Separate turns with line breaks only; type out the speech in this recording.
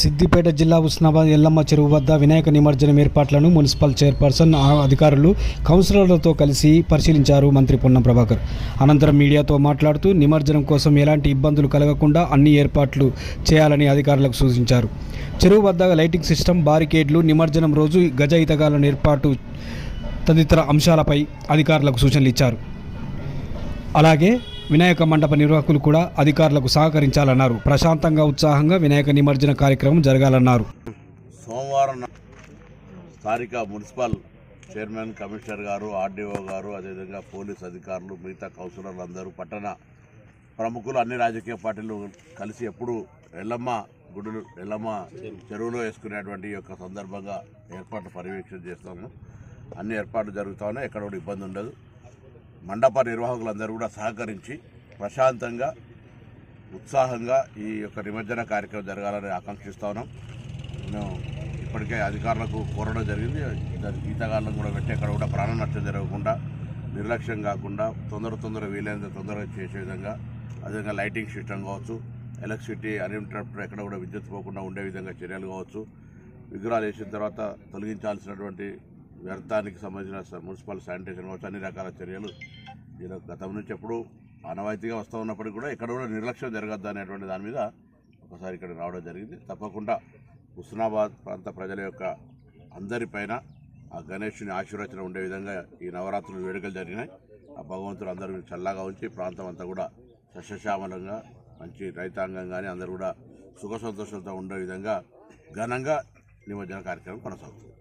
సిద్దిపేట జిల్లా ఉస్నాబాద్ ఎల్లమ్మ చెరువు వద్ద వినాయక నిమజ్జనం ఏర్పాట్లను మున్సిపల్ చైర్పర్సన్ అధికారులు కౌన్సిలర్లతో కలిసి పరిశీలించారు మంత్రి పొన్నం ప్రభాకర్. అనంతరం మీడియాతో మాట్లాడుతూ నిమజ్జనం కోసం ఎలాంటి ఇబ్బందులు కలగకుండా అన్ని ఏర్పాట్లు చేయాలని అధికారులకు సూచించారు. చెరువు వద్ద లైటింగ్ సిస్టమ్ బారికేడ్లు నిమజ్జనం రోజు గజ ఇతగాలను ఏర్పాటు తదితర అంశాలపై అధికారులకు సూచనలు ఇచ్చారు. అలాగే వినాయక మండప నిర్వాహకులు కూడా అధికారులకు సహకరించాలన్నారు. ప్రశాంతంగా ఉత్సాహంగా వినాయక నిమజ్జన కార్యక్రమం జరగాలన్నారు.
సోమవారం స్థానిక మున్సిపల్ చైర్మన్ కమిషనర్ గారు ఆర్డీఓ గారు అదేవిధంగా పోలీస్ అధికారులు మిగతా కౌన్సిలర్లు అందరూ పట్టణ ప్రముఖులు అన్ని రాజకీయ పార్టీలు కలిసి ఎప్పుడు ఎల్లమ్మ గుడులు ఎల్లమ్మ చెరువులో వేసుకునేటువంటి యొక్క సందర్భంగా ఏర్పాట్లు పర్యవేక్షణ చేస్తాము. అన్ని ఏర్పాట్లు జరుగుతా ఉన్నాయి. ఎక్కడ కూడా ఇబ్బంది ఉండదు. మండప నిర్వాహకులందరూ కూడా సహకరించి ప్రశాంతంగా ఉత్సాహంగా ఈ యొక్క నిమజ్జన కార్యక్రమం జరగాలని ఆకాంక్షిస్తా ఉన్నాం. మేము ఇప్పటికే అధికారులకు కోరడం జరిగింది. దాని కూడా పెట్టి అక్కడ కూడా ప్రాణ నష్టం జరగకుండా నిర్లక్ష్యం కాకుండా తొందర తొందర వీలైనంత తొందరగా చేసే విధంగా అదేవిధంగా లైటింగ్ సిస్టమ్ కావచ్చు ఎలక్ట్రిసిటీ అన్ఇంటరప్ట్ ఎక్కడ కూడా విద్యుత్ పోకుండా ఉండే విధంగా చర్యలు కావచ్చు. విగ్రహాలు వేసిన తర్వాత తొలగించాల్సినటువంటి వ్యర్థానికి సంబంధించిన మున్సిపల్ శానిటేషన్ కావచ్చు అన్ని రకాల చర్యలు ఇలా గతం నుంచి ఎప్పుడు ఆనవాయితీగా వస్తూ ఉన్నప్పటికీ కూడా ఇక్కడ కూడా నిర్లక్ష్యం జరగద్దు అనేటువంటి దాని మీద ఒకసారి ఇక్కడ రావడం జరిగింది. తప్పకుండా హుస్నాబాద్ ప్రాంత ప్రజల యొక్క అందరిపైన ఆ గణేషుని ఆశీర్వచనం ఉండే విధంగా ఈ నవరాత్రులు వేడుకలు జరిగినాయి. ఆ భగవంతుడు అందరూ చల్లగా ఉంచి ప్రాంతం అంతా కూడా సస్యశ్యామలంగా మంచి రైతాంగం కానీ అందరూ కూడా సుఖ సంతోషాలతో ఉండే విధంగా ఘనంగా నిమజ్జన కార్యక్రమం కొనసాగుతుంది.